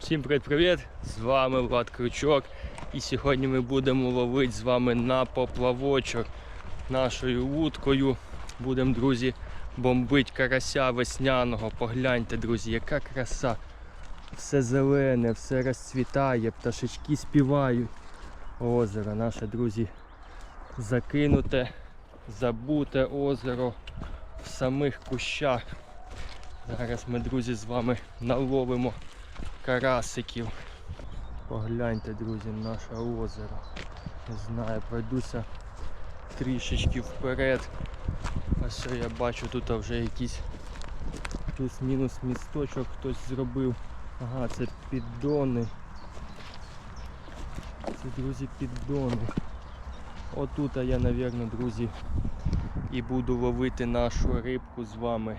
Всім привіт-привіт! З вами Влад Крючок. І сьогодні ми будемо ловити з вами на поплавочок нашою вудкою. Будемо, друзі, бомбити карася весняного. Погляньте, друзі, яка краса. Все зелене, все розцвітає, пташечки співають. Озеро наше, друзі, закинуте, забуте озеро в самих кущах. Зараз ми, друзі, з вами наловимо карасиків. Погляньте, друзі, наше озеро. Не знаю, пройдуся трішечки вперед. А що я бачу, тут вже якийсь плюс-мінус місточок хтось зробив. Ага, це піддони. Це, друзі, піддони. Отут я, напевно, друзі, і буду ловити нашу рибку з вами.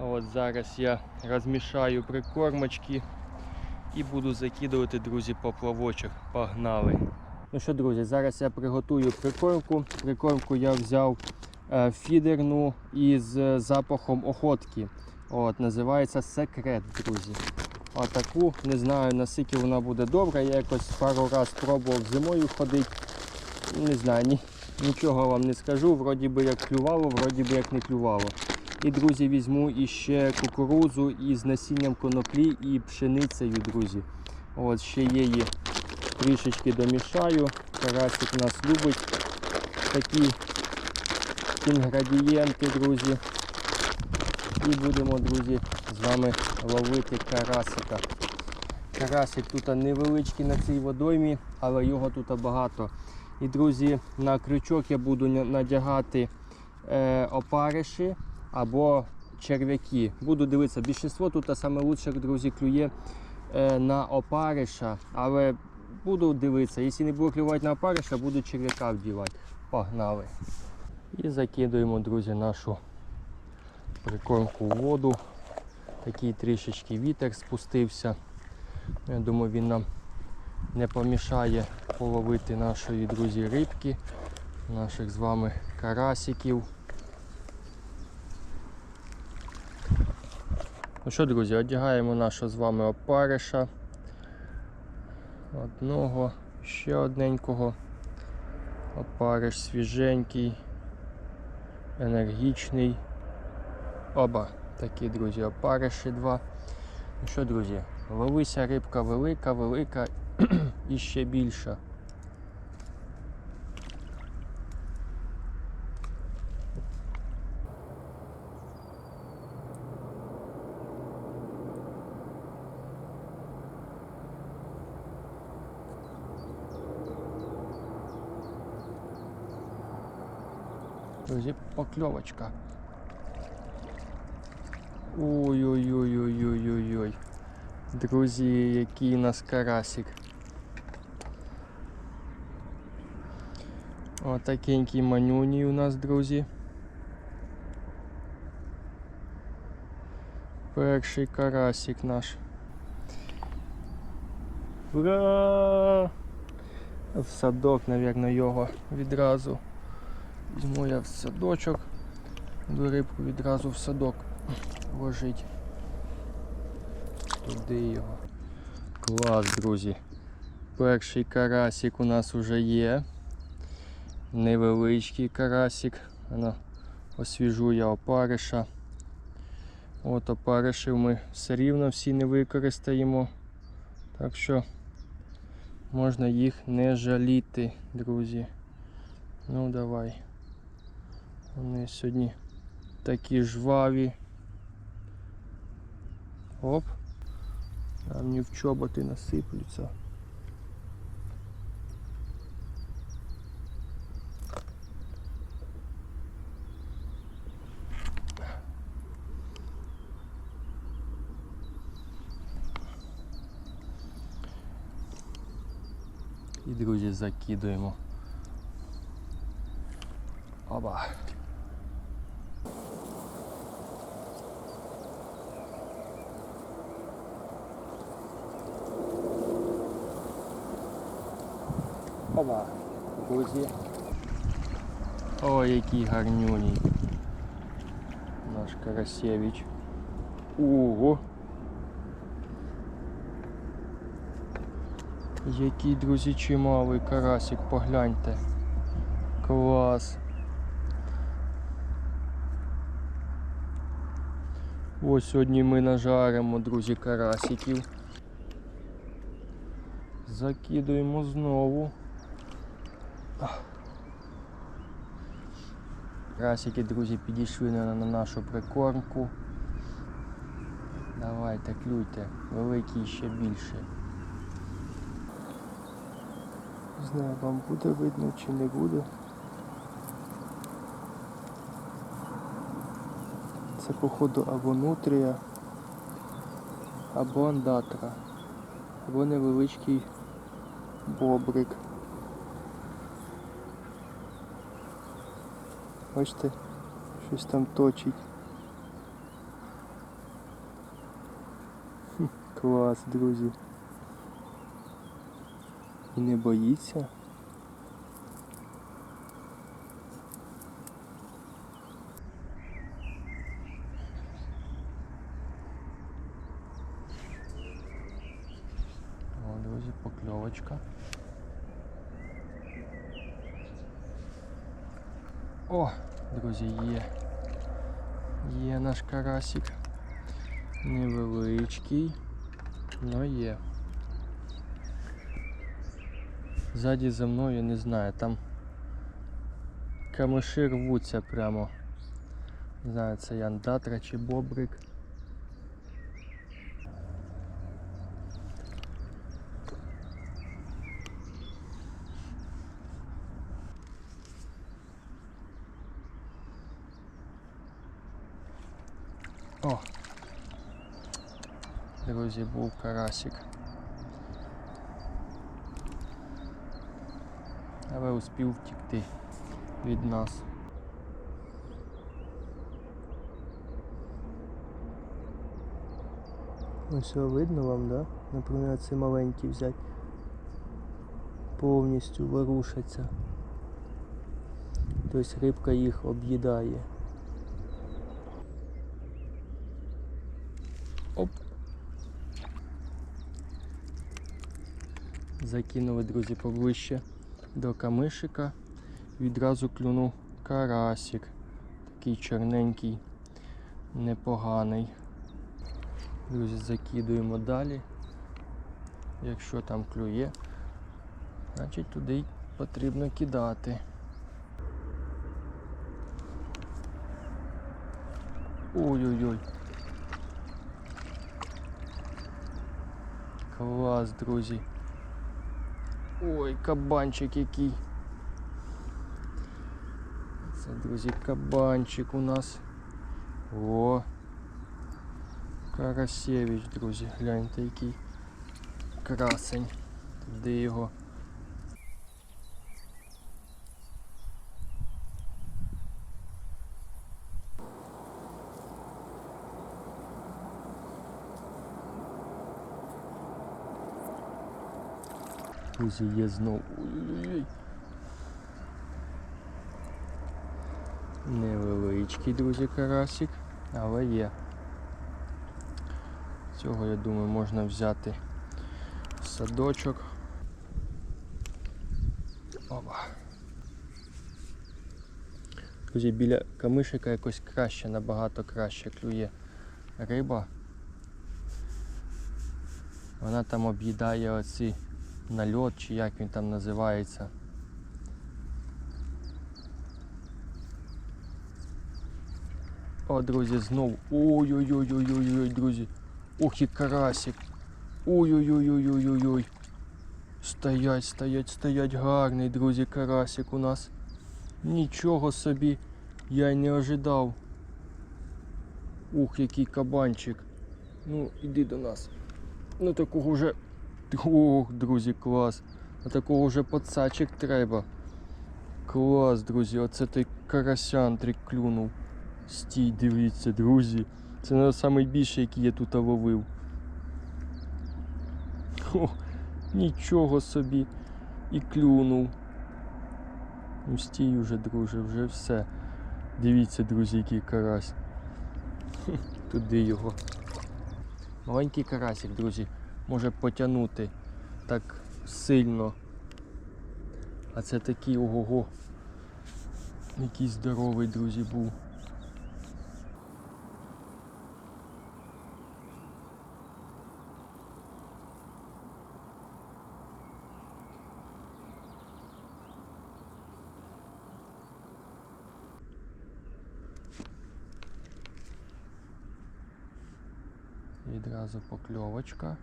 А от зараз я розмішаю прикормочки і буду закидувати, друзі, поплавочок. Погнали. Ну що, друзі, зараз я приготую прикормку. Прикормку я взяв е, фідерну із е, запахом охотки. От, Називається секрет, друзі. Отаку, не знаю наскільки вона буде добра. Я якось пару разів пробував зимою ходити. Не знаю, ні, нічого вам не скажу. Вроді би як клювало, вроді би як не клювало. І, друзі, візьму іще кукурудзу із насінням коноплі і пшеницею, друзі. От ще її трішечки домішаю. Карасик нас любить такі інгредієнти, друзі. І будемо, друзі, з вами ловити карасика. Карасик тут невеличкий на цій водоймі, але його тут багато. І, друзі, на крючок я буду надягати е, опариші або черв'яки. Буду дивитися, більшість тут саме лучше, клює е, на опариша, але буду дивитися. Якщо не буду клювати на опариша, буду черв'яка вдівати. Погнали. І закидуємо, друзі, нашу прикормку в воду. Такий трішечки вітер спустився. Я думаю, він нам не помішає половити нашої, друзі, рибки, наших з вами карасиків. Ну що, друзі, одягаємо нашого з вами опариша. Одного, ще одненького. Опариш свіженький, енергічний. Оба такі, друзі, опариші два. Ну що, друзі, ловися рибка велика, велика і ще більша. Друзі, покльовочка. Ой-ой-ой-ой-ой-ой-ой. Друзі, який у нас карасик. Отакенький манюній у нас, друзі. Перший карасик наш. Ура! В садок, мабуть, його відразу. Візьму я в садочок, до рибку відразу в садок ложить. Туди його. Клас, друзі. Перший карасик у нас вже є. Невеличкий карасик. Воно освіжу я опариша. От опаришів ми все рівно всі не використаємо. Так що можна їх не жаліти, друзі. Ну давай. Вони сьогодні такі жваві. Оп. А мені в чоботи насиплються. І, друзі, закидуємо. Оба. Оба. Друзі. Ой, який гарнюній. Наш Карасєвич. Ого. Який, друзі, чималий карасик, погляньте. Клас. Ось сьогодні ми нажаримо, друзі, карасиків. Закидуємо знову. Ах. Карасики, друзі, підійшли на нашу прикормку. Давайте, клюйте, великий ще більше. Не знаю, вам буде видно чи не буде. Це походу або нутрія, або андатра, або невеличкий бобрик. Бачите, щось там точить. Клас, друзі. І не боїться. О, друзі, покльовочка. О, друзі, є. Є наш карасик. Невеличкий, но є. Ззаді за мною не знаю, там камиші рвуться прямо. Не знаю, це яндатра чи бобрик. О! Друзі, був карасик. Але успів втікти від нас. Ось видно вам, да? Наприклад, цей маленький взяти. Повністю ворушаться. Тобто рибка їх об'їдає. Оп. Закинули, друзі, поближче до камишика. Відразу клюнув карасик. Такий чорненький, непоганий. Друзі, закидуємо далі. Якщо там клює, значить туди потрібно кидати. Ой-ой-ой. Клас, друзі. Ой, кабанчик який. Це, друзі, кабанчик у нас. О! Карасевич, друзі, гляньте, який красень. Туди його. Друзі, є знов. Ой-ой-ой. Невеличкий, друзі, карасик, але є. Цього, я думаю, можна взяти садочок. Опа. Друзі, біля камишика якось краще, набагато краще клює риба. Вона там об'їдає оці нальот, чи як він там називається. О, друзі, знов. Ой-ой-ой-ой-ой-ой, друзі. Ох і карасик. Ой-ой-ой-ой-ой-ой. Стоять, стоять, стоять. Гарний, друзі, карасик у нас. Нічого собі я й не ожидав. Ух, який кабанчик. Ну, іди до нас. Ну такого вже. Ох, друзі, клас. А такого вже пацачик треба. Клас, друзі, оце той карасянтрик клюнув. Стій, дивіться, друзі. Це не найбільший, який я тут ловив. О, нічого собі. І клюнув. Ну стій уже, друже, вже все. Дивіться, друзі, який карась. Туди його. Маленький карасик, друзі, може потягнути так сильно. А це такий ого-го. Який здоровий, друзі, був. Відразу покльовочка.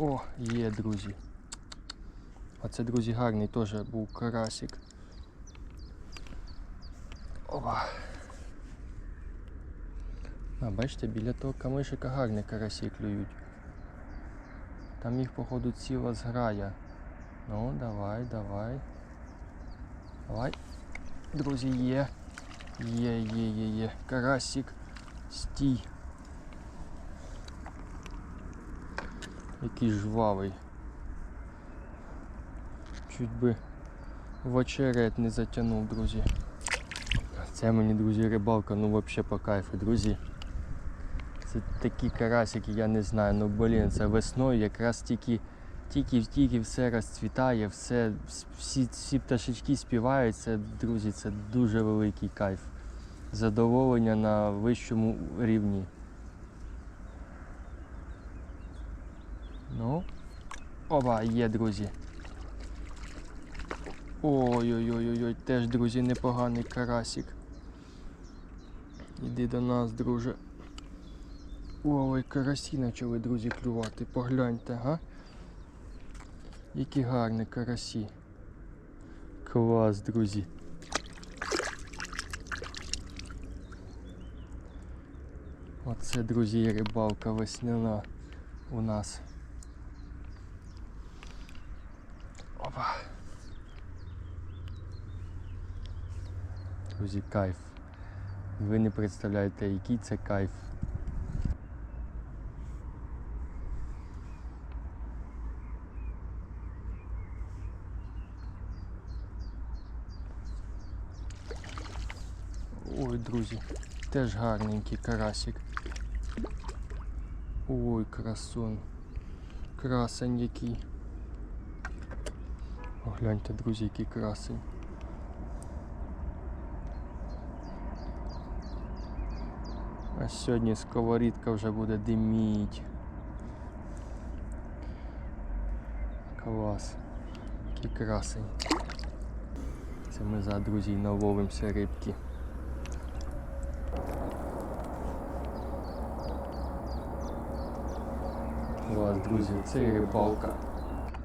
О, є, друзі. А це, друзі, гарний теж був карасик. Опа. А, бачите, біля того камишика гарні карасі клюють. Там їх, походу, ціла зграя. Ну, давай, давай. Давай. Друзі, є. Є, є, є, є. Карасик. Стій. Який жвавий. Чуть би в очерет не затягнув, друзі. Це мені, друзі, рибалка, ну взагалі по кайфу, друзі. Це такі карасики, я не знаю, ну блін, це весною якраз тільки, тільки, тільки все розцвітає, все, всі, всі пташечки співають, це, друзі, це дуже великий кайф. Задоволення на вищому рівні. Ну. Оба, є, друзі. Ой-ой-ой-ой, теж, друзі, непоганий карасик. Іди до нас, друже. Ой, карасі почали, друзі, клювати. Погляньте, га? Які гарні карасі. Клас, друзі. Оце, друзі, рибалка весняна у нас. Опа. Друзі, кайф. Ви не представляєте, який це кайф. Ой, друзі, теж гарненький карасик. Ой, красун. Красень який. Гляньте, друзі, який красень. А сьогодні сковорідка вже буде диміть. Клас. Який красень. Це ми за друзі наловимося рибки. Клас, друзі, це рибалка.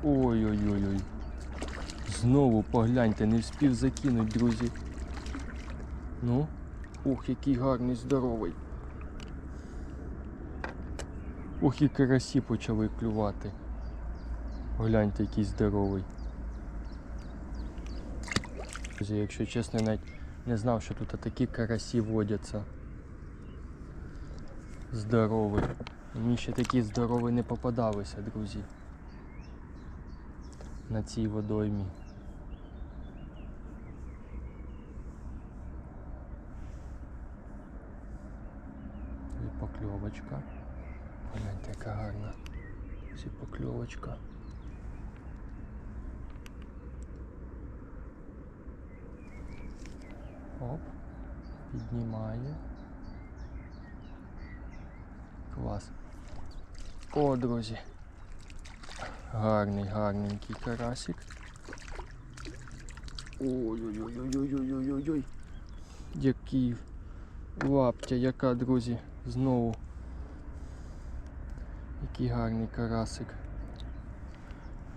Ой-ой-ой-ой. Знову погляньте, не вспів закинуть, друзі. Ну, ух, який гарний, здоровий. Ух, і карасі почали клювати. Гляньте, який здоровий. Якщо чесно, я навіть не знав, що тут такі карасі водяться. Здоровий. Мені ще такі здорові не попадалися, друзі. На цій водоймі. І покльовочка. Яка гарна. Ці покльовочка. Оп, піднімає. Клас. О, друзі. Гарний, гарненький карасик. Ой-ой-ой-ой-ой-ой-ой-ой. Який лаптя, яка, друзі, знову. Який гарний карасик.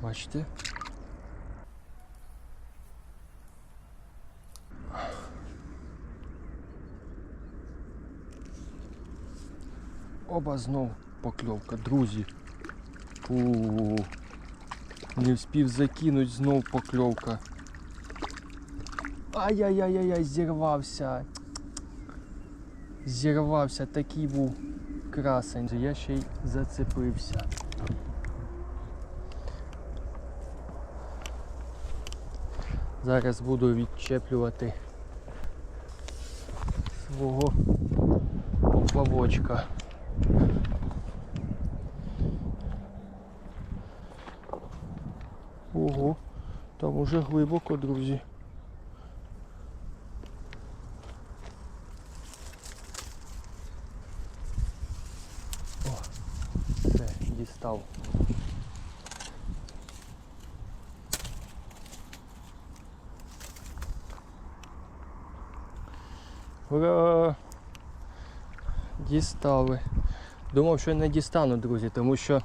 Бачите? Оба знов покльовка, друзі. У -у -у. не встиг закинуть знов покльовка. Ай-яй-яй-яй, зірвався. Зірвався, такий був красень, я ще й зацепився. Зараз буду відчеплювати свого поплавочка. Ого, там уже глибоко, друзі. Дістали. Думав, що не дістану, друзі, тому що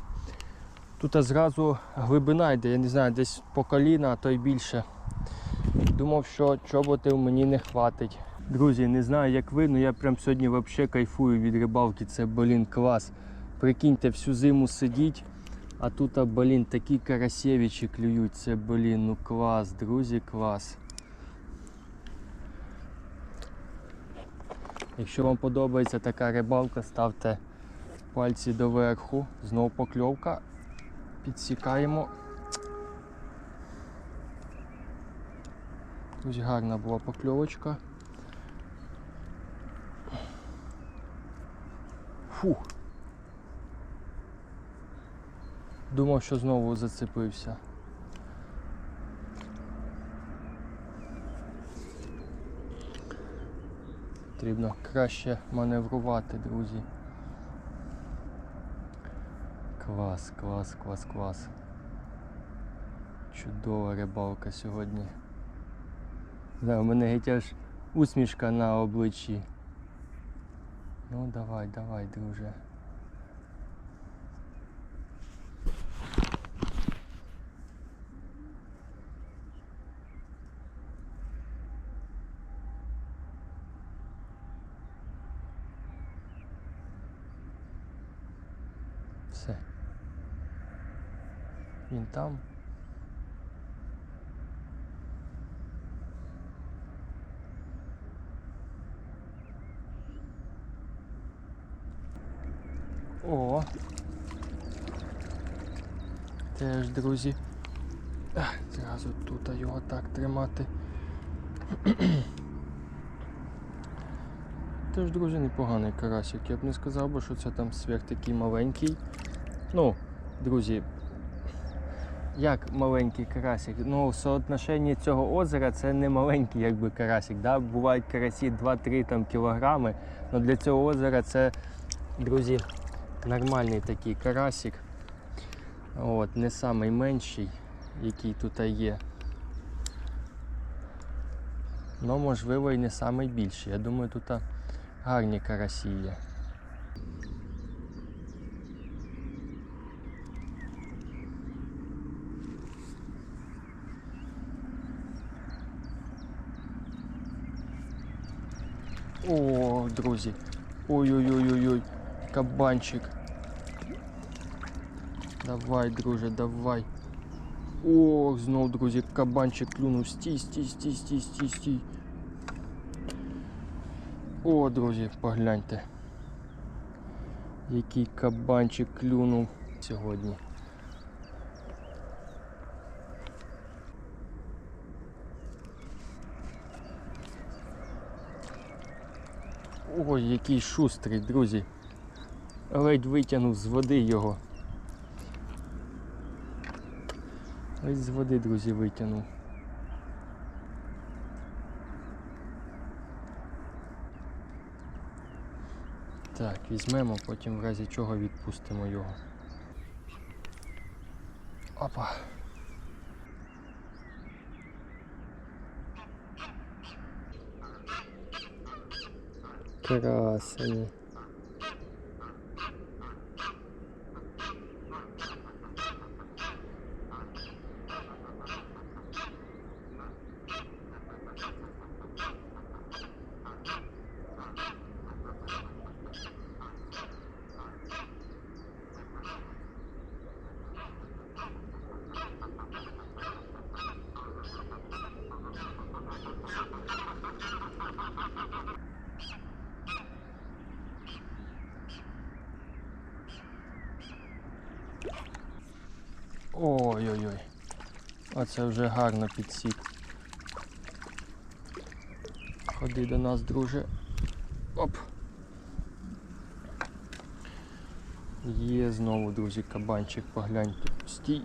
тут зразу глибина йде, я не знаю, десь по коліна, а то й більше. Думав, що чоботів мені не хватить. Друзі, не знаю, як ви, але я прям сьогодні взагалі кайфую від рибалки. Це, блін, клас. Прикиньте, всю зиму сидіть, а тут, блін, такі карасєвичі клюють. Це, блін, ну клас, друзі, клас. Якщо вам подобається така рибалка, ставте пальці доверху. Знову покльовка. Підсікаємо. Ось гарна була покльовочка. Фух. Думав, що знову зацепився. Потрібно краще маневрувати, друзі. Клас, клас, клас, клас. Чудова рибалка сьогодні. Да, у мене геть аж усмішка на обличчі. Ну давай, давай, друже. Все. Він там. О. Теж, друзі. Зразу тут його так тримати. Теж, друзі, непоганий карасик. Я б не сказав би, що це там сверх такий маленький. Ну, друзі, як маленький карасик? Ну, в соотношенні цього озера це не маленький якби карасик. Да? Бувають карасі 2-3 там, кілограми. але для цього озера це, друзі, нормальний такий карасик. От, не найменший, який тут є. Ну, можливо, і не найбільший. Я думаю, тут гарні карасі є. О, друзі. Ой-ой-ой-ой-ой. Кабанчик. Давай, друже, давай. Ох, знов, друзі, кабанчик клюнув. Стій, стій, стій, стій, стій, стій. О, друзі, погляньте. Який кабанчик клюнув сьогодні. Ой, який шустрий, друзі. Ледь витягнув з води його. Ледь з води, друзі, витягнув. Так, візьмемо, потім в разі чого відпустимо його. Опа. Красені. Ой-ой-ой. Оце вже гарно підсік. Ходи до нас, друже. Оп. Є знову, друзі, кабанчик, погляньте. Стій.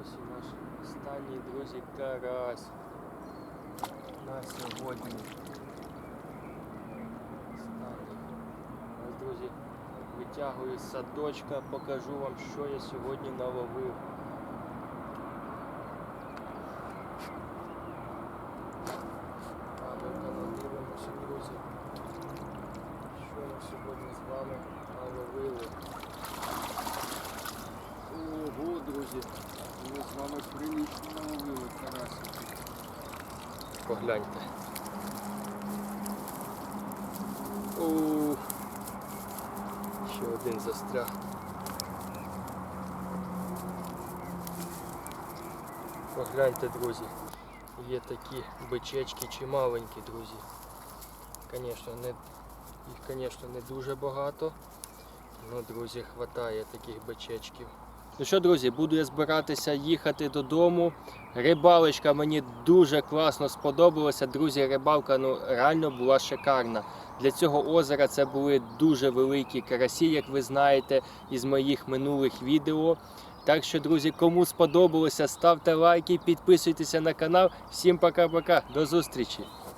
ось і наш останній, друзі, карась. На сьогодні. Останній. Ось, друзі, витягую з садочка, покажу вам, що я сьогодні наловив. Ще один застряг. Погляньте, друзі. Є такі бичечки чималенькі, друзі. Звісно, не, їх, звісно, не дуже багато. але, друзі, вистачає таких бичечків. Ну що, друзі, буду я збиратися їхати додому. Рибалочка мені дуже класно сподобалася. Друзі, рибалка ну, реально була шикарна. Для цього озера це були дуже великі карасі, як ви знаєте, із моїх минулих відео. Так що, друзі, кому сподобалося, ставте лайки, підписуйтеся на канал. Всім пока-пока, до зустрічі!